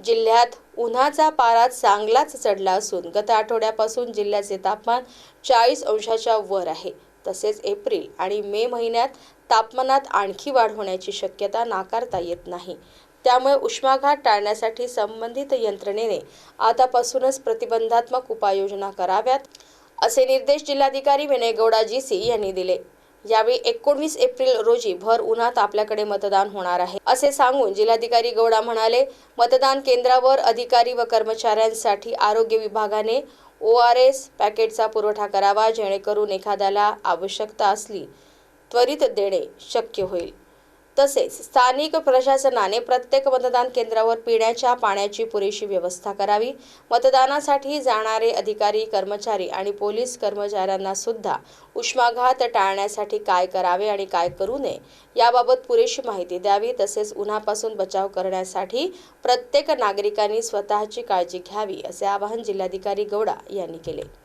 जिल्ह्यात उन्हाचा पारा चांगलाच चढला असून गत आठवड्यापासून जिल्ह्याचे तापमान चाळीस अंशाच्या वर आहे. तसेच एप्रिल आणि मे महिन्यात तापमानात आणखी वाढ होण्याची शक्यता नाकारता येत नाही. त्यामुळे उष्माघात टाळण्यासाठी संबंधित यंत्रणेने आतापासूनच प्रतिबंधात्मक उपाययोजना कराव्यात असे निर्देश जिल्हाधिकारी विनय गौडा जी सी यांनी दिले. यावेळी एकोणवीस एप्रिल रोजी भर उन्हात आपल्याकडे मतदान होणार आहे. असे सांगून जिल्हाधिकारी गौडा म्हणाले मतदान केंद्रावर अधिकारी व कर्मचाऱ्यांसाठी आरोग्य विभागाने ओ आर एस पॅकेटचा पुरवठा करावा जेणेकरून एखाद्याला आवश्यकता असली त्वरित देणे शक्य होईल. तसेच स्थानिक प्रशासनाने प्रत्येक मतदान केंद्रावर पिण्याच्या पाण्याची पुरेशी व्यवस्था करावी. मतदानासाठी जाणारे अधिकारी कर्मचारी आणि पोलीस कर्मचाऱ्यांना सुद्धा उष्माघात टाळण्यासाठी काय करावे आणि काय करू नये याबाबत पुरेशी माहिती द्यावी. तसेच उन्हापासून बचाव करण्यासाठी प्रत्येक नागरिकांनी स्वतःची काळजी घ्यावी असे आवाहन जिल्हाधिकारी गौडा यांनी केले.